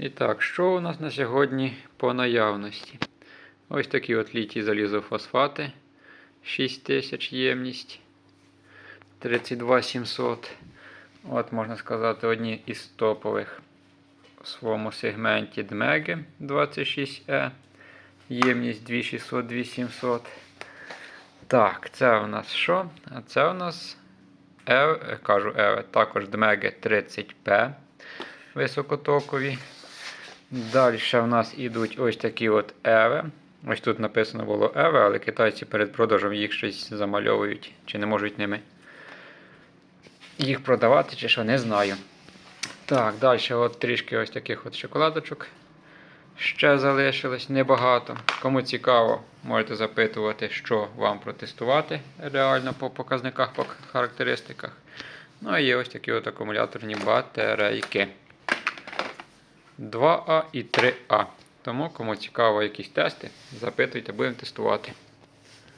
І так, що у нас на сьогодні по наявності? Ось такі от літій залізофосфати. 6000 ємність. 32700. От, можна сказати, одні із топових у своєму сегменті Дмеги 26E. Ємність 2600-2700. Так, це у нас що? А це у нас Ев, кажу Еве, також Дмеги 30P високотокові. Далі в нас ідуть ось такі от Еве. Ось тут написано було Еве, але китайці перед продажем їх щось замальовують, чи не можуть ними їх продавати, чи що, не знаю. Так, далі от трішки ось таких от шоколадочок. Ще залишилось небагато. Кому цікаво, можете запитувати, що вам протестувати реально по показниках, по характеристиках. Ну і ось такі от акумуляторні батарейки. 2А і 3А. Тому, кому цікаво якісь тести, запитуйте, будемо тестувати.